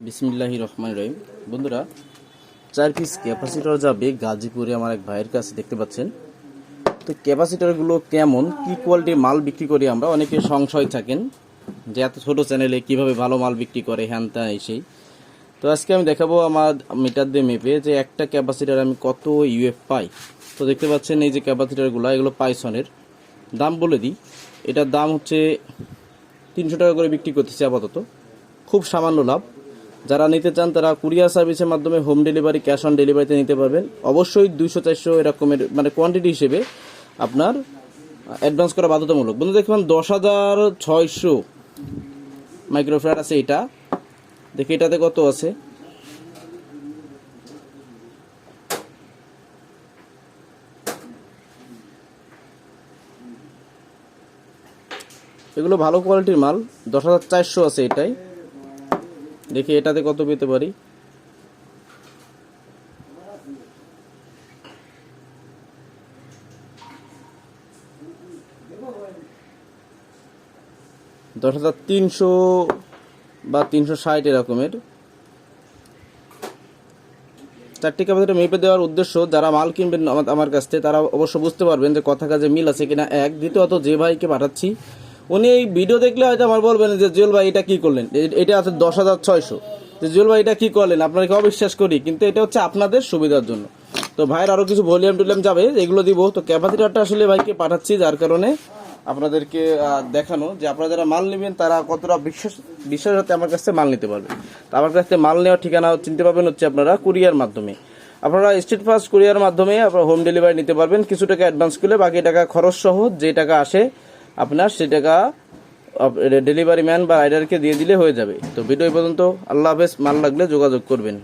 বিসমিল্লাহি রহমান রহিম। বন্ধুরা, চার পিস ক্যাপাসিটর যাবে গাজীপুরে আমার এক ভাইয়ের কাছে দেখতে পাচ্ছেন। তো ক্যাপাসিটরগুলো কেমন, কি কোয়ালিটির মাল বিক্রি করি আমরা? অনেকে সংশয় থাকেন যে এত ছোটো চ্যানেলে কীভাবে ভালো মাল বিক্রি করে, হ্যান ত্যান এসেই তো আজকে আমি দেখাবো আমার মিটার দিয়ে মেপে যে একটা ক্যাপাসিটার আমি কত ইউএফ পাই। তো দেখতে পাচ্ছেন এই যে ক্যাপাসিটারগুলো এগুলো পাইসনের। দাম বলে দিই, এটার দাম হচ্ছে তিনশো টাকা করে বিক্রি করতেছি আপাতত। খুব সামান্য লাভ। যারা নিতে চান তারা কুরিয়ার সার্ভিসের মাধ্যমে হোম ডেলিভারি, ক্যাশ অন ডেলিভারিতে নিতে পারবেন। অবশ্যই দুইশো, চারশো এরকমের মানে কোয়ান্টিটি হিসেবে আপনার অ্যাডভান্স করা বাধ্যতামূলক। বন্ধু দেখবেন দশ হাজার ছয়শো মাইক্রোফ্যাট আছে এটা। দেখি এটাতে কত আছে। এগুলো ভালো কোয়ালিটির মাল। দশ হাজার চারশো আছে এটাই। দেখি এটাতে কত পেতে পারি? দশ হাজার তিনশো বা তিনশো ষাট এরকমের। চারটি ক্যাপাসিটি মেপে দেওয়ার উদ্দেশ্য, যারা মাল কিনবেন আমার কাছ থেকে, তারা অবশ্য বুঝতে পারবেন যে কথা কাজে মিল আছে কিনা। এক, দ্বিতীয়ত যে ভাইকে পাঠাচ্ছি উনি এই ভিডিও দেখলে হয়তো আমার বলবেন যে, জুয়েল ভাই, এটা কি করলেন? এটা আছে দশ হাজার ছয়শো। যে, জুয়েল ভাই, এটা কি করলেন? আপনাকে অবিশ্বাস করি। কিন্তু এটা হচ্ছে আপনাদের সুবিধার জন্য। তো ভাইয়ের আরও কিছু ভলিউম টুলিয়াম যাবে, এগুলো দিব। তো ক্যাপাসিটারটা আসলে ভাইকে পাঠাচ্ছি, যার কারণে আপনাদেরকে দেখানো যে আপনারা যারা মাল নেবেন, তারা কতটা বিশ্বাস বিশ্বাস হতে আমার কাছ থেকে মাল নিতে পারবে। তো আমার কাছ থেকে মাল নেওয়ার ঠিকানা চিনতে পারবেন হচ্ছে আপনারা কুরিয়ার মাধ্যমে। আপনারা স্ট্রিট ফাস্ট কুরিয়ার মাধ্যমে আপনারা হোম ডেলিভারি নিতে পারবেন। কিছু টাকা অ্যাডভান্স করলে বাকি টাকা খরচ সহ যে টাকা আসে আপনার সে টাকা ডেলিভারি ম্যান বা রাইডারকে দিয়ে দিলে হয়ে যাবে। তো ভিডিও পর্যন্ত। আল্লাহ হাফেজ। মাল লাগলে যোগাযোগ করবেন।